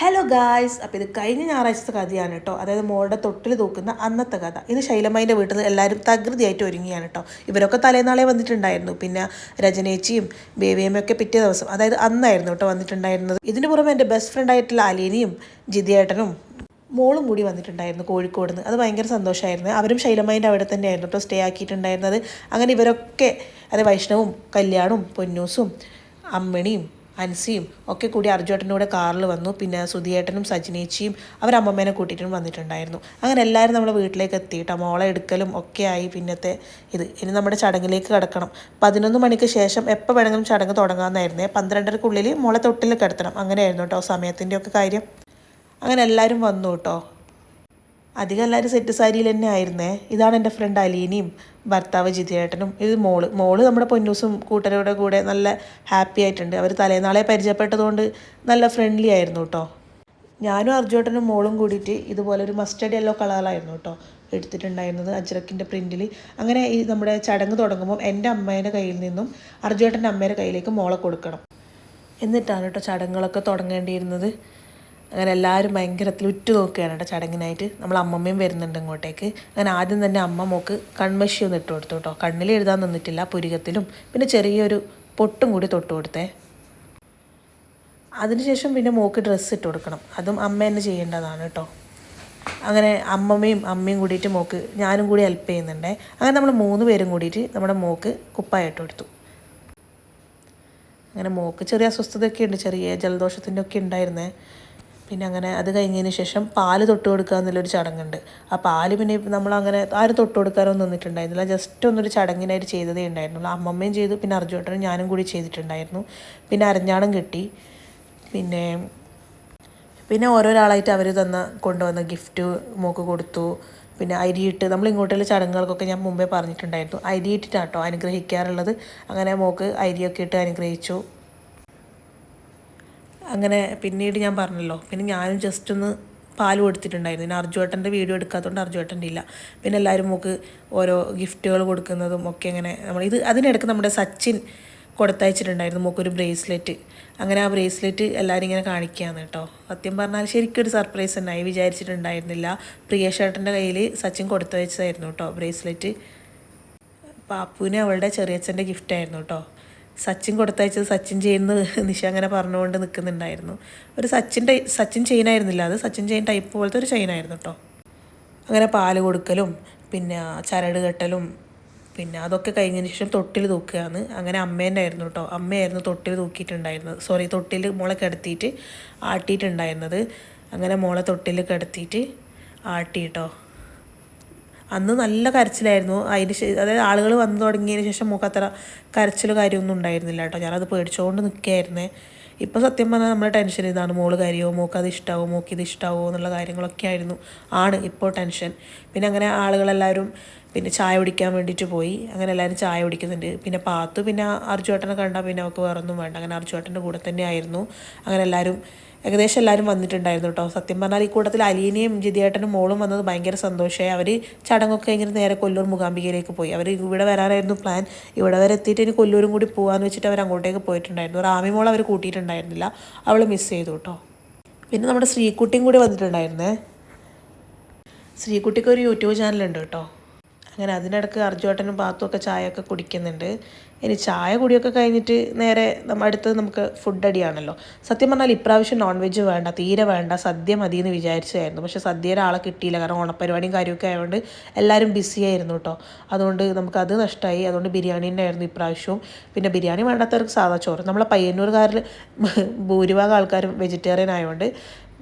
Hello guys അപ്പോൾ ഇത് കഴിഞ്ഞ ഞായറാഴ്ചത്തെ കഥയാണ് കേട്ടോ അതായത് മോളുടെ തൊട്ടിൽ തൂക്കുന്ന അന്നത്തെ കഥ. ഇത് ശൈലമ്മേന്റെ വീട്ടിൽ നിന്ന് എല്ലാവരും തകൃതിയായിട്ട് ഒരുങ്ങിയാണ് കേട്ടോ ഇവരൊക്കെ തലേനാളെ വന്നിട്ടുണ്ടായിരുന്നു. പിന്നെ രജനേച്ചിയും ബേബിയമ്മയൊക്കെ പിറ്റേ ദിവസം അതായത് അന്നായിരുന്നു കേട്ടോ വന്നിട്ടുണ്ടായിരുന്നത്. ഇതിന് പുറമെ എന്റെ ബെസ്റ്റ് ഫ്രണ്ട് ആയിട്ടുള്ള അലീനയും ജിതിയേട്ടനും മോളും കൂടി വന്നിട്ടുണ്ടായിരുന്നു കോഴിക്കോട് നിന്ന്. അത് ഭയങ്കര സന്തോഷമായിരുന്നു അവരും ശൈലമ്മേന്റെ അവിടെ തന്നെയായിരുന്നു കേട്ടോ സ്റ്റേ ആക്കിയിട്ടുണ്ടായിരുന്നത്. അങ്ങനെ ഇവരൊക്കെ അത് വൈഷ്ണവും കല്യാണവും പൊന്നൂസും അമ്മിണിയും അൻസിയും ഒക്കെ കൂടി അർജുവേട്ടന്റെ കൂടെ കാറിൽ വന്നു. പിന്നെ സുധിയേട്ടനും സജിനേച്ചിയും അവരമ്മമ്മേനെ കൂട്ടിയിട്ടും വന്നിട്ടുണ്ടായിരുന്നു. അങ്ങനെ എല്ലാവരും നമ്മുടെ വീട്ടിലേക്ക് എത്തിയിട്ട് മോളെ എടുക്കലും ഒക്കെ ആയി. പിന്നത്തെ ഇത് ഇനി നമ്മുടെ ചടങ്ങിലേക്ക് കിടക്കണം. പതിനൊന്ന് മണിക്ക് ശേഷം എപ്പോൾ വേണമെങ്കിലും ചടങ്ങ് തുടങ്ങാമെന്നായിരുന്നേ പന്ത്രണ്ടരക്കുള്ളിൽ മോളെ തൊട്ടിൽ കിടത്തണം. അങ്ങനെയായിരുന്നു കേട്ടോ സമയത്തിന്റെ ഒക്കെ കാര്യം. അങ്ങനെ എല്ലാവരും വന്നു കേട്ടോ. അധികം എല്ലാവരും സെറ്റ് സാരിയിൽ തന്നെ ആയിരുന്നേ. ഇതാണ് എന്റെ ഫ്രണ്ട് അലീനയും ഭർത്താവ് ജിതിയേട്ടനും. ഇത് മോൾ. മോൾ നമ്മുടെ പൊന്നൂസും കൂട്ടരുടെ കൂടെ നല്ല ഹാപ്പി ആയിട്ടുണ്ട്. അവർ തലേനാളെ പരിചയപ്പെട്ടതുകൊണ്ട് നല്ല ഫ്രണ്ട്ലി ആയിരുന്നു കേട്ടോ ഞാനും അർജുവേട്ടനും മോളും കൂടിയിട്ട് ഇതുപോലെ ഒരു മസ്റ്റേഡ് യെല്ലോ കളറായിരുന്നു കേട്ടോ എടുത്തിട്ടുണ്ടായിരുന്നത് അജ്രക്കിന്റെ പ്രിന്റിൽ അങ്ങനെ ഈ നമ്മുടെ ചടങ്ങ് തുടങ്ങുമ്പോൾ എന്റെ അമ്മേന്റെ കയ്യിൽ നിന്നും അർജുവേട്ടന്റെ അമ്മേന്റെ കയ്യിലേക്ക് മോളെ കൊടുക്കണം. എന്നിട്ടാണ് കേട്ടോ ചടങ്ങുകളൊക്കെ തുടങ്ങേണ്ടിയിരുന്നത്. അങ്ങനെ എല്ലാവരും ഭയങ്കരത്തിൽ ഉറ്റു നോക്കുകയാണ് കേട്ടോ ചടങ്ങിനായിട്ട്. നമ്മൾ അമ്മമ്മയും വരുന്നുണ്ട് ഇങ്ങോട്ടേക്ക്. അങ്ങനെ ആദ്യം തന്നെ അമ്മ മോക്ക് കൺമഷി ഒന്ന് ഇട്ട് കൊടുത്തു കേട്ടോ. കണ്ണിൽ എഴുതാൻ നിന്നിട്ടില്ല പുരികത്തിലും. പിന്നെ ചെറിയൊരു പൊട്ടും കൂടി തൊട്ട് കൊടുത്തേ. അതിനുശേഷം പിന്നെ മോക്ക് ഡ്രസ്സ് ഇട്ട് കൊടുക്കണം. അതും അമ്മ തന്നെ ചെയ്യേണ്ടതാണ് കേട്ടോ. അങ്ങനെ അമ്മമ്മയും അമ്മയും കൂടിയിട്ട് മോക്ക് ഞാനും കൂടി ഹെൽപ്പ് ചെയ്യുന്നുണ്ടേ. അങ്ങനെ നമ്മൾ മൂന്ന് പേരും കൂടിയിട്ട് നമ്മുടെ മോക്ക് കുപ്പായിട്ട് കൊടുത്തു. അങ്ങനെ മോക്ക് ചെറിയ അസ്വസ്ഥതയൊക്കെ ഉണ്ട് ചെറിയ ജലദോഷത്തിന്റെ ഒക്കെ ഉണ്ടായിരുന്നേ. പിന്നെ അങ്ങനെ അത് കഴിഞ്ഞതിന് ശേഷം പാൽ തൊട്ട് കൊടുക്കുക എന്നുള്ളൊരു ചടങ്ങുണ്ട്. ആ പാൽ പിന്നെ നമ്മൾ അങ്ങനെ ആരും തൊട്ട് കൊടുക്കാനൊന്നും നിന്നിട്ടുണ്ടായിരുന്നില്ല. ജസ്റ്റ് ഒന്നൊരു ചടങ്ങിനായിട്ട് ചെയ്തതേ ഉണ്ടായിരുന്നുള്ളൂ അമ്മമ്മയും ചെയ്തു. പിന്നെ അർജുട്ടനും ഞാനും കൂടി ചെയ്തിട്ടുണ്ടായിരുന്നു. പിന്നെ അരഞ്ഞാണം കിട്ടി. പിന്നെ പിന്നെ ഓരോരാളായിട്ട് അവർ തന്ന കൊണ്ടുവന്ന ഗിഫ്റ്റ് മോക്ക് കൊടുത്തു. പിന്നെ അരിയിട്ട് നമ്മൾ ഇങ്ങോട്ടുള്ള ചടങ്ങുകൾക്കൊക്കെ ഞാൻ മുമ്പേ പറഞ്ഞിട്ടുണ്ടായിരുന്നു. അരിയിട്ടിട്ടാട്ടോ അനുഗ്രഹിക്കാറുള്ളത്. അങ്ങനെ മോക്ക് അരിയൊക്കെ ഇട്ട് അനുഗ്രഹിച്ചു. അങ്ങനെ പിന്നീട് ഞാൻ പറഞ്ഞല്ലോ പിന്നെ ഞാനും ജസ്റ്റ് ഒന്ന് പാൽ കൊടുത്തിട്ടുണ്ടായിരുന്നു. പിന്നെ അർജുവേട്ടന്റെ വീഡിയോ എടുക്കാത്തതുകൊണ്ട് അർജുവേട്ടന്റെ ഇല്ല. പിന്നെ എല്ലാവരും നമുക്ക് ഓരോ ഗിഫ്റ്റുകൾ കൊടുക്കുന്നതും ഒക്കെ അങ്ങനെ നമ്മൾ ഇത് അതിനിടയ്ക്ക് നമ്മുടെ സച്ചിൻ കൊടുത്തയച്ചിട്ടുണ്ടായിരുന്നു നമുക്കൊരു ബ്രേസ്ലെറ്റ്. അങ്ങനെ ആ ബ്രേസ്ലെറ്റ് എല്ലാവരും ഇങ്ങനെ കാണിക്കുകയാണ് കേട്ടോ. സത്യം പറഞ്ഞാൽ ശരിക്കും ഒരു സർപ്രൈസ് ഉണ്ടായി വിചാരിച്ചിട്ടുണ്ടായിരുന്നില്ല. പ്രിയ ഷേട്ടന്റെ കയ്യിൽ സച്ചിൻ കൊടുത്തയച്ചതായിരുന്നു കേട്ടോ ബ്രേസ്ലെറ്റ്. പാപ്പുവിന് അവളുടെ ചെറിയച്ഛന്റെ ഗിഫ്റ്റായിരുന്നു കേട്ടോ. സച്ചിൻ കൊടുത്തയച്ചത് സച്ചിൻ ചെയ്യുന്ന നിഷ അങ്ങനെ പറഞ്ഞുകൊണ്ട് നിൽക്കുന്നുണ്ടായിരുന്നു. ഒരു സച്ചിൻ ടൈ സച്ചിൻ ചെയിനായിരുന്നില്ല അത് സച്ചിൻ ചെയിൻ ടൈപ്പ് പോലത്തെ ഒരു ചെയിനായിരുന്നു കേട്ടോ അങ്ങനെ പാൽ കൊടുക്കലും പിന്നെ ചരട് കെട്ടലും പിന്നെ അതൊക്കെ കഴിഞ്ഞതിന് ശേഷം തൊട്ടിൽ തൂക്കുകയാണ്. അങ്ങനെ അമ്മേന്റെ ആയിരുന്നു കേട്ടോ അമ്മയായിരുന്നു തൊട്ടിൽ തൂക്കിയിട്ടുണ്ടായിരുന്നത്. സോറി തൊട്ടിൽ മോളെ കിടത്തിയിട്ട് ആട്ടിയിട്ടുണ്ടായിരുന്നത്. അങ്ങനെ മോളെ തൊട്ടിൽ കിടത്തിയിട്ട് ആട്ടി കേട്ടോ അന്ന് നല്ല കരച്ചിലായിരുന്നു. അതിന് അതായത് ആളുകൾ വന്നു തുടങ്ങിയതിന് ശേഷം നമുക്ക് അത്ര കരച്ചിൽ കാര്യമൊന്നും ഉണ്ടായിരുന്നില്ല കേട്ടോ. ഞാനത് പേടിച്ചുകൊണ്ട് നിൽക്കുകയായിരുന്നേ ഇപ്പോൾ സത്യം പറഞ്ഞാൽ നമ്മുടെ ടെൻഷൻ ഇതാണ്. മോൾ കാര്യമോ മോക്ക് അത് ഇഷ്ടാവോ മോക്ക് ഇത് ഇഷ്ടാവോ എന്നുള്ള കാര്യങ്ങളൊക്കെ ആയിരുന്നു. ആണ് ഇപ്പോൾ ടെൻഷൻ. പിന്നെ അങ്ങനെ ആളുകളെല്ലാവരും പിന്നെ ചായ കുടിക്കാൻ വേണ്ടിയിട്ട് പോയി. അങ്ങനെ എല്ലാവരും ചായ കുടിക്കുന്നുണ്ട്. പിന്നെ പാത്തു പിന്നെ അർജുവേട്ടനെ കണ്ടാൽ പിന്നെ അവൾക്ക് വേറൊന്നും വേണ്ട. അങ്ങനെ അർജുവേട്ടന്റെ കൂടെ തന്നെ ആയിരുന്നു. അങ്ങനെ എല്ലാവരും ഏകദേശം എല്ലാവരും വന്നിട്ടുണ്ടായിരുന്നു കേട്ടോ സത്യം പറഞ്ഞാൽ ഈ കൂട്ടത്തിൽ അലീനയും ജിതിയേട്ടനും മോളും വന്നത് ഭയങ്കര സന്തോഷമായി. അവർ ചടങ്ങൊക്കെ കഴിഞ്ഞിട്ട് നേരെ കൊല്ലൂർ മുഖാംബികയിലേക്ക് പോയി. അവർ ഇവിടെ വരാനായിരുന്നു പ്ലാൻ ഇവിടെ വരെ എത്തിയിട്ട് ഇനി കൊല്ലൂരും കൂടി പോകാമെന്ന് വെച്ചിട്ട് അവർ അങ്ങോട്ടേക്ക് പോയിട്ടുണ്ടായിരുന്നു. റാമി മോൾ അവർ കൂട്ടിയിട്ടുണ്ടായിരുന്നില്ല. അവൾ മിസ് ചെയ്തു കേട്ടോ പിന്നെ നമ്മുടെ ശ്രീകുട്ടിയും കൂടി വന്നിട്ടുണ്ടായിരുന്നേ. ശ്രീകുട്ടിക്ക് ഒരു യൂട്യൂബ് ചാനലുണ്ട് കേട്ടോ അങ്ങനെ അതിനിടക്ക് അർജുവേട്ടനും പാത്തും ഒക്കെ ചായയൊക്കെ കുടിക്കുന്നുണ്ട്. ഇനി ചായ കുടിയൊക്കെ കഴിഞ്ഞിട്ട് നേരെ അടുത്തത് നമുക്ക് ഫുഡ് അടിയാണല്ലോ. സത്യം പറഞ്ഞാൽ ഇപ്രാവശ്യം നോൺ വെജ് വേണ്ട തീരെ വേണ്ട സദ്യ മതി എന്ന് വിചാരിച്ചതായിരുന്നു. പക്ഷേ സദ്യയുടെ ആളെ കിട്ടിയില്ല. കാരണം ഓണപ്പരിപാടിയും കാര്യമൊക്കെ ആയതുകൊണ്ട് എല്ലാവരും ബിസി ആയിരുന്നു കേട്ടോ അതുകൊണ്ട് നമുക്കത് നഷ്ടമായി അതുകൊണ്ട് ബിരിയാണി തന്നെ ആയിരുന്നു ഇപ്രാവശ്യവും. പിന്നെ ബിരിയാണി വേണ്ടാത്തവർക്ക് സാധാ ചോറ്. നമ്മളെ പയ്യന്നൂർക്കാരിൽ ഭൂരിഭാഗം ആൾക്കാരും വെജിറ്റേറിയൻ ആയതുകൊണ്ട്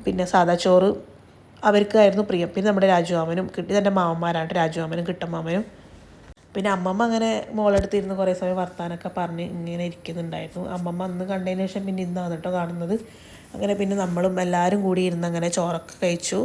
പിന്നെ സാധാ ചോറ് അവർക്കായിരുന്നു പ്രിയം. പിന്നെ നമ്മുടെ രാജുവാമനും കിട്ടി. എന്റെ മാമന്മാരാണ്. രാജുവാമനും കിട്ടമ്മാമനും പിന്നെ അമ്മമ്മ അങ്ങനെ മോളെടുത്ത് ഇരുന്ന് കുറേ സമയം വർത്താനൊക്കെ പറഞ്ഞ് ഇങ്ങനെ ഇരിക്കുന്നുണ്ടായിരുന്നു. അമ്മമ്മ അന്ന് കണ്ടതിന് ശേഷം പിന്നെ ഇന്നാണ് കേട്ടോ കാണുന്നത്. അങ്ങനെ പിന്നെ നമ്മളും എല്ലാവരും കൂടി ഇരുന്ന് അങ്ങനെ ചോറൊക്കെ കഴിച്ചു.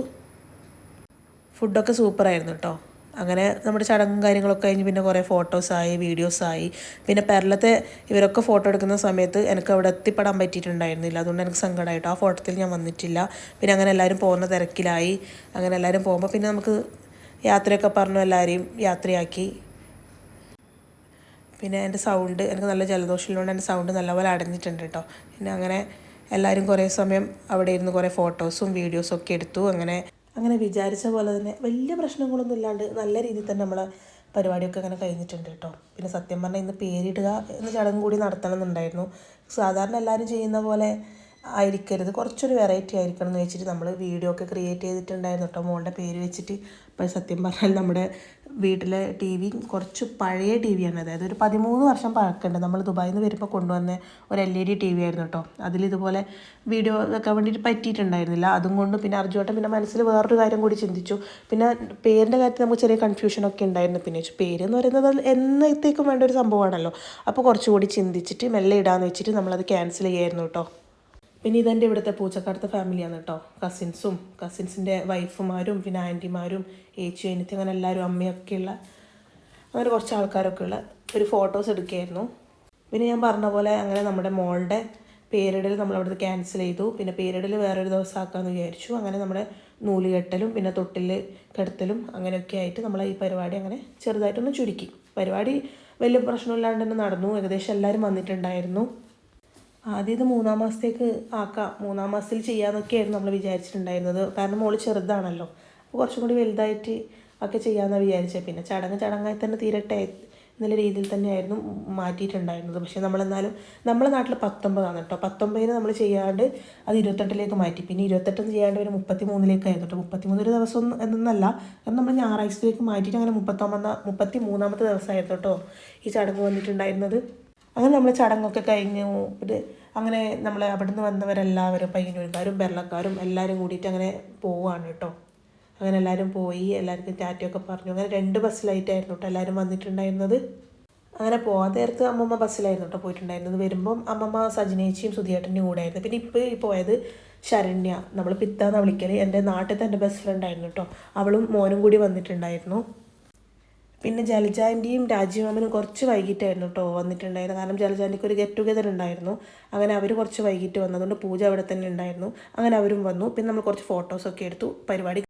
ഫുഡൊക്കെ സൂപ്പറായിരുന്നു കേട്ടോ അങ്ങനെ നമ്മുടെ ചടങ്ങും കാര്യങ്ങളൊക്കെ കഴിഞ്ഞ് പിന്നെ കുറേ ഫോട്ടോസായി വീഡിയോസായി പിന്നെ പെരലത്തെ ഇവരൊക്കെ ഫോട്ടോ എടുക്കുന്ന സമയത്ത് എനിക്ക് അവിടെ എത്തിപ്പെടാൻ പറ്റിയിട്ടുണ്ടായിരുന്നില്ല. അതുകൊണ്ട് എനിക്ക് സങ്കടമായിട്ടോ ആ ഫോട്ടോത്തിൽ ഞാൻ വന്നിട്ടില്ല. പിന്നെ അങ്ങനെ എല്ലാവരും പോകുന്ന തിരക്കിലായി. അങ്ങനെ എല്ലാവരും പോകുമ്പോൾ പിന്നെ നമുക്ക് യാത്രയൊക്കെ പറഞ്ഞു എല്ലാവരെയും യാത്രയാക്കി. പിന്നെ എന്റെ സൗണ്ട് എനിക്ക് നല്ല ജലദോഷമുള്ളതുകൊണ്ട് എന്റെ സൗണ്ട് നല്ലപോലെ അടഞ്ഞിട്ടുണ്ട് കേട്ടോ. പിന്നെ അങ്ങനെ എല്ലാവരും കുറേ സമയം അവിടെ ഇരുന്ന് കുറേ ഫോട്ടോസും വീഡിയോസും ഒക്കെ എടുത്തു. അങ്ങനെ അങ്ങനെ വിചാരിച്ച പോലെ തന്നെ വലിയ പ്രശ്നങ്ങളൊന്നും ഇല്ലാണ്ട് നല്ല രീതിയിൽ തന്നെ നമ്മളെ പരിപാടിയൊക്കെ അങ്ങനെ കഴിഞ്ഞിട്ടുണ്ട് കേട്ടോ. പിന്നെ സത്യം പറഞ്ഞാൽ ഇന്ന് പേരിടുക എന്ന ചടങ്ങ് കൂടി നടത്തണം എന്നുണ്ടായിരുന്നു സാധാരണ എല്ലാവരും ചെയ്യുന്ന പോലെ ആയിരിക്കരുത്. കുറച്ചൊരു വെറൈറ്റി ആയിരിക്കണം എന്ന് വെച്ചിട്ട് നമ്മൾ വീഡിയോ ഒക്കെ ക്രിയേറ്റ് ചെയ്തിട്ടുണ്ടായിരുന്നു കേട്ടോ മോളുടെ പേര് വെച്ചിട്ട് ഇപ്പോൾ സത്യം പറഞ്ഞാൽ നമ്മുടെ വീട്ടിലെ ടി വി കുറച്ച് പഴയ ടി വിയാണ് അതായത് ഒരു പതിമൂന്ന് വർഷം പഴക്കമുണ്ട്. നമ്മൾ ദുബായിൽ നിന്ന് വരുമ്പോൾ കൊണ്ടുവന്ന ഒരു L E D T V ആയിരുന്നു കേട്ടോ അതിലിതുപോലെ വീഡിയോ വെക്കാൻ വേണ്ടിയിട്ട് പറ്റിയിട്ടുണ്ടായിരുന്നില്ല. അതും കൊണ്ട് പിന്നെ അർജുവേട്ടൻ പിന്നെ മനസ്സിൽ വേറൊരു കാര്യം കൂടി ചിന്തിച്ചു. പിന്നെ പേരിന്റെ കാര്യത്തിൽ നമുക്ക് ചെറിയ കൺഫ്യൂഷനൊക്കെ ഉണ്ടായിരുന്നു. പിന്നെ പേര് എന്ന് പറയുന്നത് എന്നത്തേക്കും വേണ്ട ഒരു സംഭവമാണല്ലോ. അപ്പോൾ കുറച്ചുകൂടി ചിന്തിച്ചിട്ട് മെല്ലെ ഇടാമെന്ന് വെച്ചിട്ട് നമ്മളത് ക്യാൻസൽ ചെയ്യായിരുന്നു കേട്ടോ പിന്നെ ഇതെന്റെ ഇവിടുത്തെ പൂച്ചക്കാടത്തെ ഫാമിലിയാണ് കേട്ടോ കസിൻസും കസിൻസിന്റെ വൈഫുമാരും പിന്നെ ആന്റിമാരും ഏച്ചി എനിക്ക് അങ്ങനെ എല്ലാവരും അമ്മയൊക്കെയുള്ള അങ്ങനെ കുറച്ച് ആൾക്കാരൊക്കെ ഉള്ള ഒരു ഫോട്ടോസ് എടുക്കുകയായിരുന്നു. പിന്നെ ഞാൻ പറഞ്ഞ പോലെ അങ്ങനെ നമ്മുടെ മോളുടെ പേരിടൽ അവിടെ ക്യാൻസൽ ചെയ്തു. പിന്നെ പേരിടൽ വേറൊരു ദിവസം ആക്കാമെന്ന് വിചാരിച്ചു. അങ്ങനെ നമ്മുടെ നൂൽ കെട്ടലും പിന്നെ തൊട്ടിൽ കെടുത്തലും അങ്ങനെയൊക്കെ ആയിട്ട് നമ്മൾ ഈ പരിപാടി അങ്ങനെ ചെറുതായിട്ടൊന്ന് ചുരുക്കി. പരിപാടി വലിയ പ്രശ്നമില്ലാണ്ട് തന്നെ നടന്നു. ഏകദേശം എല്ലാവരും വന്നിട്ടുണ്ടായിരുന്നു. ആദ്യം ഇത് മൂന്നാം മാസത്തേക്ക് ആക്കാം. മൂന്നാം മാസത്തിൽ ചെയ്യാമെന്നൊക്കെയായിരുന്നു നമ്മൾ വിചാരിച്ചിട്ടുണ്ടായിരുന്നത്. കാരണം മോൾ ചെറുതാണല്ലോ. അപ്പോൾ കുറച്ചും കൂടി വലുതായിട്ട് ഒക്കെ ചെയ്യാമെന്നാണ് വിചാരിച്ചത് പിന്നെ ചടങ്ങ് ചടങ്ങായി തന്നെ തീരട്ടെ എന്നുള്ള രീതിയിൽ തന്നെയായിരുന്നു മാറ്റിയിട്ടുണ്ടായിരുന്നത്. പക്ഷേ നമ്മളെന്നാലും നമ്മുടെ നാട്ടിൽ പത്തൊമ്പതാണ് കേട്ടോ പത്തൊമ്പതിന് നമ്മൾ ചെയ്യാണ്ട് അത് ഇരുപത്തെട്ടിലേക്ക് മാറ്റി. പിന്നെ ഇരുപത്തെട്ടൊന്നും ചെയ്യാണ്ട് ഒരു മുപ്പത്തി മൂന്നിലേക്കായിരുന്നു കേട്ടോ മുപ്പത്തി മൂന്നൊരു ദിവസം എന്നല്ല കാരണം നമ്മൾ ഞായറാഴ്ചത്തേക്ക് മാറ്റിയിട്ട് അങ്ങനെ മുപ്പത്തൊമ്പതാം മുപ്പത്തി മൂന്നാമത്തെ ദിവസമായിരുന്നു കേട്ടോ ഈ ചടങ്ങ് വന്നിട്ടുണ്ടായിരുന്നത്. അങ്ങനെ നമ്മൾ ചടങ്ങൊക്കെ കഴിഞ്ഞു. ഇത് അങ്ങനെ നമ്മൾ അവിടെ നിന്ന് വന്നവരെല്ലാവരും പയ്യന്നൂർക്കാരും ബെർളക്കാരും എല്ലാവരും കൂടിയിട്ട് അങ്ങനെ പോവുകയാണ് കേട്ടോ. അങ്ങനെ എല്ലാവരും പോയി എല്ലാവർക്കും ടാറ്റയൊക്കെ പറഞ്ഞു. അങ്ങനെ രണ്ട് ബസ്സിലായിട്ടായിരുന്നു കേട്ടോ എല്ലാവരും വന്നിട്ടുണ്ടായിരുന്നത്. അങ്ങനെ പോകാൻ നേരത്ത് അമ്മമ്മ ബസ്സിലായിരുന്നു കേട്ടോ പോയിട്ടുണ്ടായിരുന്നത്. വരുമ്പം അമ്മമ്മ സജിനേച്ചിയും സുധിയേട്ടനും കൂടെ ആയിരുന്നു പിന്നെ ഇപ്പോൾ ഈ പോയത് ശരണ്യ. നമ്മൾ പിത്താന്ന് വിളിക്കൽ എന്റെ നാട്ടിൽ തന്നെ ബെസ്റ്റ് ഫ്രണ്ട് ആയിരുന്നു കേട്ടോ. അവളും മോനും കൂടി വന്നിട്ടുണ്ടായിരുന്നു. പിന്നെ ജലജാന്റെയും രാജീവമാമനും കുറച്ച് വൈകിട്ടായിരുന്നു കേട്ടോ വന്നിട്ടുണ്ടായിരുന്നു കാരണം ജലജാന്റിക്ക് ഒരു ഗെറ്റ് ടുഗെദർ ഉണ്ടായിരുന്നു. അങ്ങനെ അവർ കുറച്ച് വൈകിട്ട് വന്നതുകൊണ്ട് പൂജ അവിടെ തന്നെ ഉണ്ടായിരുന്നു. അങ്ങനെ അവരും വന്നു. പിന്നെ നമ്മൾ കുറച്ച് ഫോട്ടോസൊക്കെ എടുത്തു. പരിപാടി